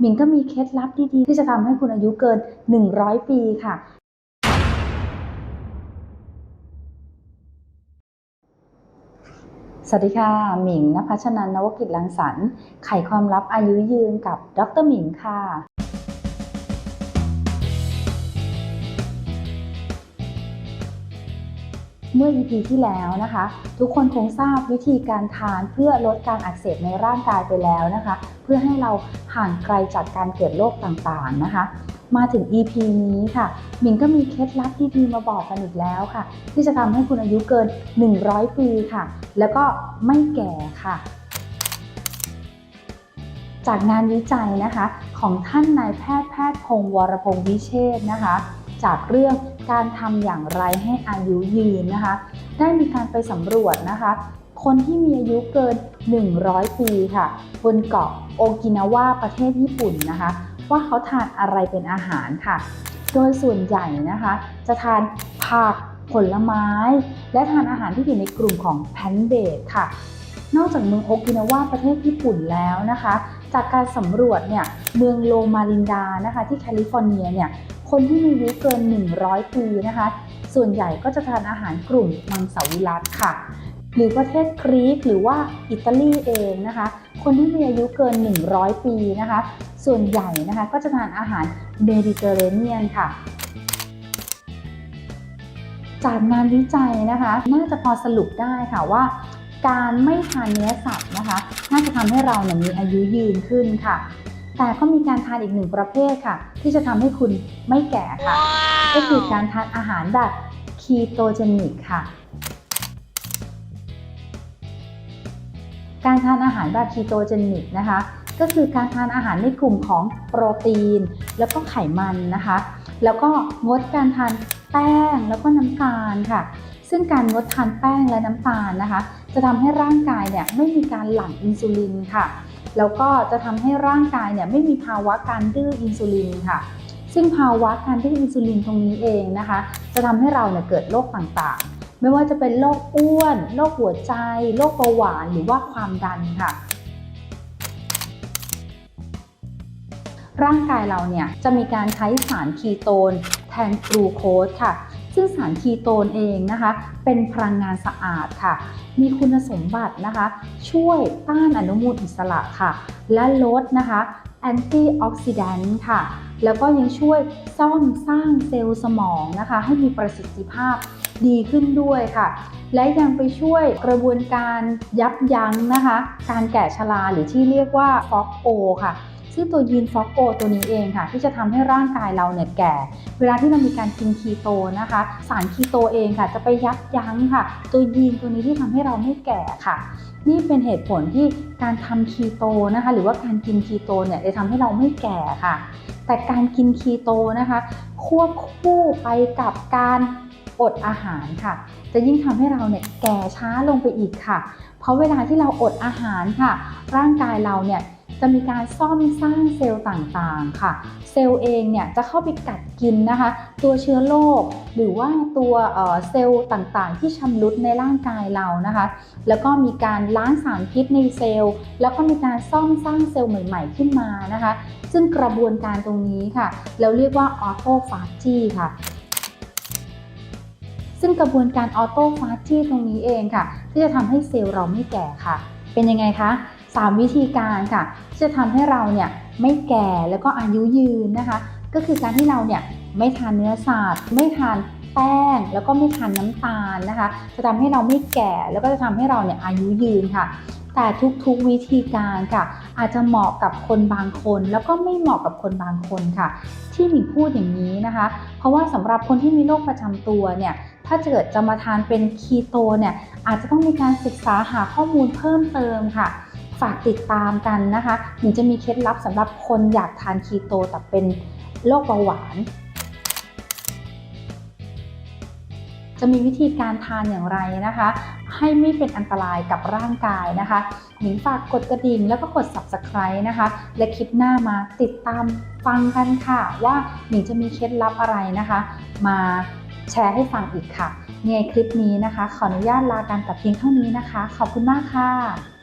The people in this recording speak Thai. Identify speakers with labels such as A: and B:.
A: หมิงก็มีเคล็ดลับดีๆ ที่จะทำให้คุณอายุเกิน 100 ปีค่ะ สวัสดีค่ะ หมิงนภัชนันนวกิจลังสรรค์ไขความลับอายุยืนกับดรหมิงค่ะ เมื่อ EP ที่แล้วนะคะ ทุกคนคงทราบวิธีการทานเพื่อลดการอักเสบในร่างกายไปแล้วนะคะ เพื่อให้เราห่างไกลจากการเกิดโรคต่างๆนะคะ มาถึง EP นี้ค่ะมิงก็มีเคล็ดลับดีๆมาบอกกันอีกแล้วค่ะ ที่จะทำให้คุณอายุเกิน 100 ปีค่ะ แล้วก็ไม่แก่ค่ะจากงานวิจัยนะคะของท่านนายแพทย์แพทย์พงศ์วรพงศ์วิเชษนะคะ จากเรื่องการทำอย่างไรให้อายุยืนนะคะ ได้มีการไปสำรวจนะคะ คนที่มีอายุเกิน 100 ปีค่ะ บนเกาะโอกินาวาประเทศญี่ปุ่นนะคะ ว่าเขาทานอะไรเป็นอาหารค่ะ โดยส่วนใหญ่นะคะ จะทานผักผลไม้ และทานอาหารที่อยู่ในกลุ่มของแพนเบดค่ะ นอกจากเมืองโอกินาวาประเทศญี่ปุ่นแล้วนะคะ จากการสำรวจเนี่ยเมืองโลมาลินดานะคะ ที่แคลิฟอร์เนียเนี่ย คนที่มีอายุเกิน 100 ปีนะคะ ส่วนใหญ่ก็จะทานอาหารกลุ่มมังสวิรัตค่ะ หรือประเทศกรีกหรือว่าอิตาลีเองนะคะ คนที่มีอายุเกิน 100 ปีนะคะ ส่วนใหญ่นะคะก็จะทานอาหารเมดิเตอร์เรเนียนค่ะจากงานวิจัยนะคะ น่าจะพอสรุปได้ค่ะว่า การไม่ทานเนื้อสัตว์นะคะ น่าจะทำให้เราเนี่ยมีอายุยืนขึ้นค่ะ แต่ก็มีการทานอีกหนึ่งประเภทค่ะ ที่จะทำให้คุณไม่แก่ค่ะ ก็คือการทานอาหารแบบคีโตเจนิกค่ะ การทานอาหารแบบคีโตเจนิกนะคะ ก็คือการทานอาหารในกลุ่มของโปรตีน แล้วก็ไขมันนะคะ แล้วก็งดการทานแป้งแล้วก็น้ำตาลค่ะ ซึ่งการงดทานแป้งและน้ำตาลนะคะ จะทำให้ร่างกายเนี่ยไม่มีการหลั่งอินซูลินค่ะ แล้วก็จะทำให้ร่างกายเนี่ยไม่มีภาวะการดื้ออินซูลินค่ะ ซึ่งภาวะการดื้ออินซูลินตรงนี้เองนะคะ จะทำให้เราเนี่ยเกิดโรคต่างๆ ไม่ว่าจะเป็นโรคอ้วนโรคหัวใจโรคเบาหวานหรือว่าความดันค่ะ ร่างกายเราเนี่ยจะมีการใช้สารคีโตนแทนกลูโคสค่ะ ซึ่งสารคีโตนเองนะคะ เป็นพลังงานสะอาดค่ะ มีคุณสมบัตินะคะ ช่วยต้านอนุมูลอิสระค่ะ และลดนะคะแอนตี้ออกซิแดนต์ค่ะ แล้วก็ยังช่วยซ่อมสร้างเซลล์สมองนะคะ ให้มีประสิทธิภาพดีขึ้นด้วยค่ะ และยังไปช่วยกระบวนการยับยั้งนะคะ การแก่ชราหรือที่เรียกว่าฟอกโอค่ะ ซึ่ตัวยีนฟอกโอตัวนี้เองค่ะ ที่จะทำให้ร่างกายเราเนี่ยแก่ เวลาที่เรามีการกินคีโตนะคะ สารคีโตเองค่ะ จะไปยับยั้งค่ะ ตัวยีนตัวนี้ที่ทำให้เราไม่แก่ค่ะ นี่เป็นเหตุผลที่การทำคีโตนะคะ หรือว่าการกินคีโตเนี่ยจะทำให้เราไม่แก่ค่ะ แต่การกินคีโตนะคะ ควบคู่ไปกับการอดอาหารค่ะ จะยิ่งทำให้เราเนี่ยแก่ช้าลงไปอีกค่ะ เพราะเวลาที่เราอดอาหารค่ะ ร่างกายเราเนี่ย จะมีการซ่อมสร้างเซลล์ต่างๆค่ะ เซลล์เองเนี่ยจะเข้าไปกัดกินนะคะ ตัวเชื้อโรคหรือว่าตัวเซลล์ต่างๆ ที่ชำรุดในร่างกายเรานะคะ แล้วก็มีการล้างสารพิษในเซลล์ แล้วก็มีการซ่อมสร้างเซลล์ใหม่ ๆ ขึ้นมานะคะ ซึ่งกระบวนการตรงนี้ค่ะ เราเรียกว่าออโตฟาจีค่ะซึ่งกระบวนการออโตฟาจีตรงนี้เองค่ะ ที่จะทำให้เซลล์เราไม่แก่ค่ะ เป็นยังไงคะ สามวิธีการค่ะที่จะทำให้เราเนี่ยไม่แก่แล้วก็อายุยืนนะคะ ก็คือการที่เราเนี่ยไม่ทานเนื้อสัตว์ไม่ทานแป้งแล้วก็ไม่ทานน้ำตาลนะคะ จะทำให้เราไม่แก่แล้วก็จะทำให้เราเนี่ยอายุยืนค่ะ แต่ทุกๆวิธีการค่ะ อาจจะเหมาะกับคนบางคน แล้วก็ไม่เหมาะกับคนบางคนค่ะ ที่หมิงพูดอย่างนี้นะคะ เพราะว่าสำหรับคนที่มีโรคประจำตัวเนี่ยถ้าเกิดจะมาทานเป็นคีโตเนี่ยอาจจะต้องมีการศึกษาหาข้อมูลเพิ่มเติมค่ะ ฝากติดตามกันนะคะหนิงจะมีเคล็ดลับสำหรับคนอยากทานคีโตแต่เป็นโรคเบาหวาน จะมีวิธีการทานอย่างไรนะคะ ให้ไม่เป็นอันตรายกับร่างกายนะคะหนิงฝากกดกระดิ่งแล้วก็กด subscribe นะคะ และคลิปหน้ามาติดตามฟังกันค่ะ ว่าหนิงจะมีเคล็ดลับอะไรนะคะ มาแชร์ให้ฟังอีกค่ะในคลิปนี้นะคะ ขออนุญาตลาการแต่เพียงเท่านี้นะคะ ขอบคุณมากค่ะ